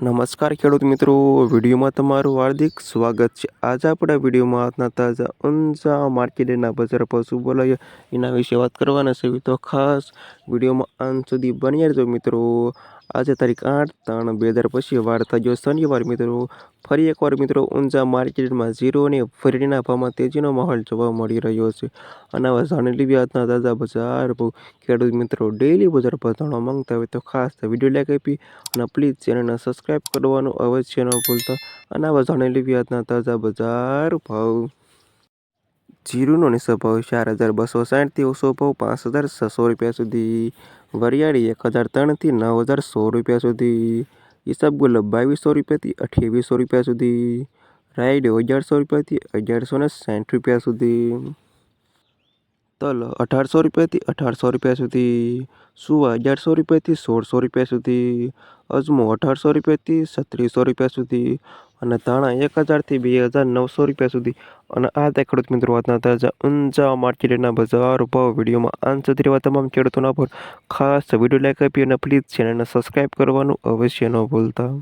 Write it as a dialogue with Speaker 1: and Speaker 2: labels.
Speaker 1: નમસ્કાર ખેડૂત મિત્રો, વિડીયોમાં તમારું હાર્દિક સ્વાગત છે. આજે આપણે વિડીયોમાં આજના તાજા, ઊંઝા માર્કેટના બજાર પર શું બોલાય એના વિશે વાત કરવાના છે. તો ખાસ વિડીયોમાં અંત સુધી બની રહેજો મિત્રો. આજે તારીખ આઠ ત્રણ બે હજાર પછી વાર થયો શનિવાર મિત્રો. ફરી એકવાર મિત્રો, ઊંઝા માર્કેટમાં ઝીરો અને ફરીના ભાવમાં તેજીનો માહોલ જોવા મળી રહ્યો છે. અને હવે જાણી આજના તાજા બજાર ભાવ ખેડૂત મિત્રો ડેલી બજાર પર જાણવા માંગતા હોય તો ખાસ વીડિયો લાઈક આપી અને પ્લીઝ ચેનલને સબસ્ક્રાઈબ કરવાનું અવશ્ય ન ભૂલતા. અને હવે જાણી આજના તાજા બજાર ભાવ જીરુનો ભાવ ચાર હજાર બસો સાઠથી ઓછો ભાવ પાંચ હજાર છસો રૂપિયા સુધી. વરિયાળી એક હજાર ત્રણથી નવ હજાર સો રૂપિયા સુધી. ઈસબગુલ બાવીસો રૂપિયાથી અઠ્યાવીસો રૂપિયા સુધી. રાઈડ અગિયારસો રૂપિયાથી અગિયારસો ને સાઠ રૂપિયા સુધી. તલ અઢારસો રૂપિયાથી અઢારસો રૂપિયા સુધી. સુવા અગિયારસો રૂપિયાથી સોળસો રૂપિયા સુધી. અજમો અઢારસો રૂપિયાથી છત્રીસો રૂપિયા સુધી. અને ધાણા એક હજારથી બે હજાર નવસો રૂપિયા સુધી. અને આ તે ખેડૂત મિત્રો વાતના તાજા ઊંચા માર્કેટના બજાર ભાવ વિડીયોમાં સુધી રહેવા તમામ ખેડૂતોના પર ખાસ વીડિયો લાઈક આપી અને પ્લીઝ ચેનલને સબસ્ક્રાઈબ કરવાનું અવશ્ય ન ભૂલતા.